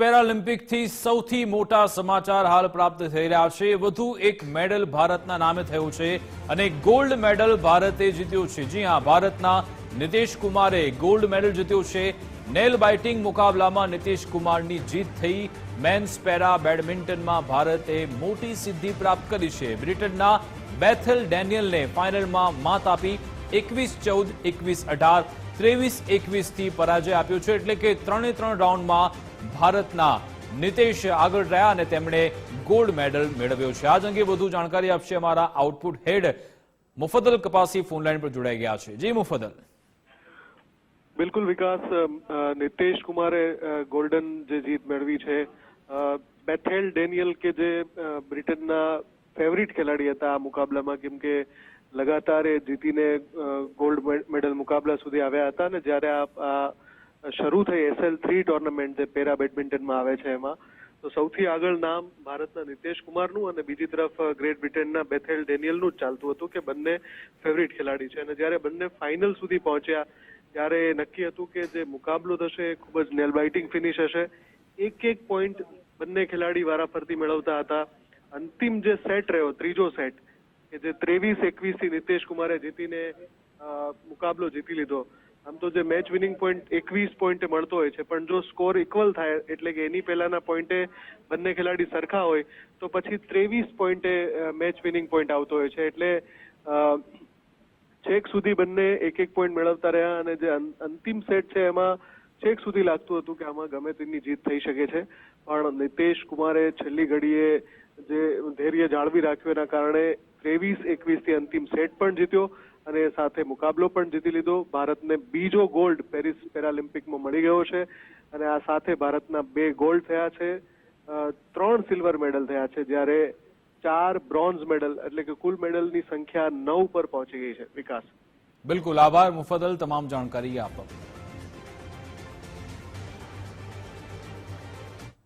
પેરાલિમ્પિકથી સૌથી મોટા સમાચાર હાલ પ્રાપ્ત થઈ રહ્યા છે. વધુ એક મેડલ ભારતના નામે થયું છે અને ગોલ્ડ મેડલ ભારતે જીત્યો છે. જી હા, ભારતના નીતિશ કુમારે ગોલ્ડ મેડલ જીત્યો છે. નેલ બાઇટિંગ મુકાબલામાં નીતિશ કુમારની જીત થઈ. મેન્સ પેરા બેડમિન્ટનમાં ભારતે મોટી સિદ્ધિ પ્રાપ્ત કરી છે. બ્રિટનના બેથલ ડેનિયલને ફાઇનલમાં માત આપી એકવીસ ચૌદ, એકવીસ અઢાર, ત્રેવીસ, એકવીસથી પરાજય આપ્યો છે. એટલે કે ત્રણે ત્રણ રાઉન્ડમાં ભારતના નિતેશ આગળ રહ્યા અને તેમણે ગોલ્ડ મેડલ મેળવ્યો છે. આજ અંગે વધુ જાણકારી આપશે અમારા આઉટપુટ હેડ મુફદલ કપાસી ફોનલાઈન પર જોડાઈ ગયા છે. જી મુફદલ બિલકુલ વિકાસ નિતેશ કુમારે ગોલ્ડન જે જીત મેળવી છે. બેથેલ ડેનિયલ કે જે બ્રિટનના ફેવરિટ ખેલાડી હતા આ મુકાબલામાં, કેમ કે લગાતાર એ જીતીને ગોલ્ડ મેડલ મુકાબલા સુધી આવ્યા હતા અને જ્યારે આ આ શરૂ થઈ એસએલ થ્રી ટુર્નામેન્ટ જે પેરા બેડમિન્ટનમાં આવે છે એમાં. તો સૌથી આગળ નામ ભારતના નિતેશ કુમારનું અને બીજી તરફ ગ્રેટ બ્રિટનના બેથેલ ડેનિયલનું જ ચાલતું હતું કે બંને ફેવરિટ ખેલાડી છે. અને જ્યારે બંને ફાઇનલ સુધી પહોંચ્યા, ત્યારે નક્કી હતું કે જે મુકાબલો થશે એ ખૂબ જ નેલ બાઇટિંગ ફિનિશ હશે. એક એક પોઈન્ટ બંને ખેલાડી વારાફરતી મેળવતા હતા. અંતિમ જે સેટ રહ્યો, ત્રીજો સેટ કે જે ત્રેવીસ એકવીસથી નિતેશ કુમારે જીતીને મુકાબલો જીતી લીધો. આમ તો જે મેચ વિનિંગ પોઈન્ટ એકવીસ પોઈન્ટે મળતો હોય છે, પણ જો સ્કોર ઇક્વલ થાય, એટલે કે એની પહેલાના પોઈન્ટે બંને ખેલાડી સરખા હોય, તો પછી ત્રેવીસ પોઈન્ટે મેચ વિનિંગ પોઈન્ટ આવતો હોય છે. એટલે છેક સુધી બંને એક એક પોઈન્ટ મેળવતા રહ્યા અને જે અંતિમ સેટ છે એમાં છેક સુધી લાગતું હતું કે આમાં ગમે તેની જીત થઈ શકે છે. પણ નિતેશ કુમારે છેલ્લી ઘડીએ જે ધૈર્ય જાળવી રાખ્યું એના કારણે ત્રેવીસ એકવીસથી અંતિમ સેટ પણ જીત્યો. અને સાથે મુકાબલો પણ જીતી લીધો. ભારતને બીજો ગોલ્ડ પેરિસ પેરાલિમ્પિકમાં મળી ગયો છે અને આ સાથે ભારતના બે ગોલ્ડ થયા છે. ત્રણ સિલ્વર મેડલ થયા છે, જ્યારે ચાર બ્રોન્ઝ મેડલ એટલે કે કુલ મેડલની સંખ્યા નવ પર પહોંચી ગઈ છે, વિકાસ. બિલકુલ આભાર મુફદલ તમામ જાણકારી આપવા